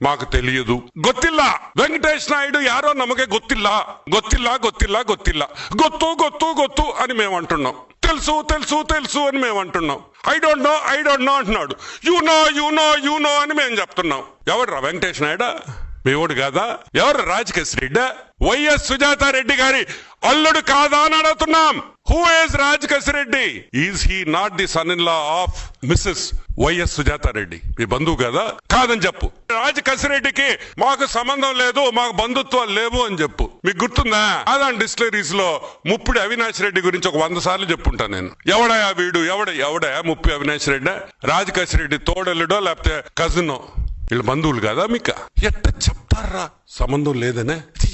మాకు తెలియదు ಗೊತ್ತಿಲ್ಲ వెంకటేష్ నాయుడు యారో నమ్మకే ಗೊತ್ತಿಲ್ಲ ಗೊತ್ತಿಲ್ಲ ಗೊತ್ತಿಲ್ಲ ಗೊತ್ತಿಲ್ಲ ಗೊತ್ತು ಗೊತ್ತು ಗೊತ್ತು అని మేము అంటున్నాం తెలుసు తెలుసు తెలుసు అని మేము అంటున్నాం I don't know I don't know అంటున్నాడు you know you know you know అని మేము చెప్తున్నాం ఎవడు రా వెంకటేష్ నాయుడా మీ ఓడు కాదా ఎవరు రాజకేశ్ రెడ్డి వైఎస్ సుజాత రెడ్డి గారి అల్లుడు కాదా అని అడుగుతున్నాం Who is Rajkesh Reddy is he not the son in law of Mrs YS Sujatha Reddy మీ బంధువు కదా? కాదని చెప్పు. రాజకసిరెడ్డికి మాకు సంబంధం లేదు మాకు బంధుత్వాలు లేవు అని చెప్పు. మీకు గుర్తుందా? అదాని డిస్టిలరీస్లో ముప్పుడు అవినాష్ రెడ్డి గురించి ఒక వంద సార్లు చెప్పుంటాను నేను. ఎవడయా వీడు? ఎవడ ఎవడయా ముప్పి అవినాష్ రెడ్డి? రాజకసిరెడ్డి తోడల్లుడో లేకపోతే కజినో వీళ్ళ బంధువులు కదా మీకు? ఎట్ట చెప్తారా సంబంధం లేదనే?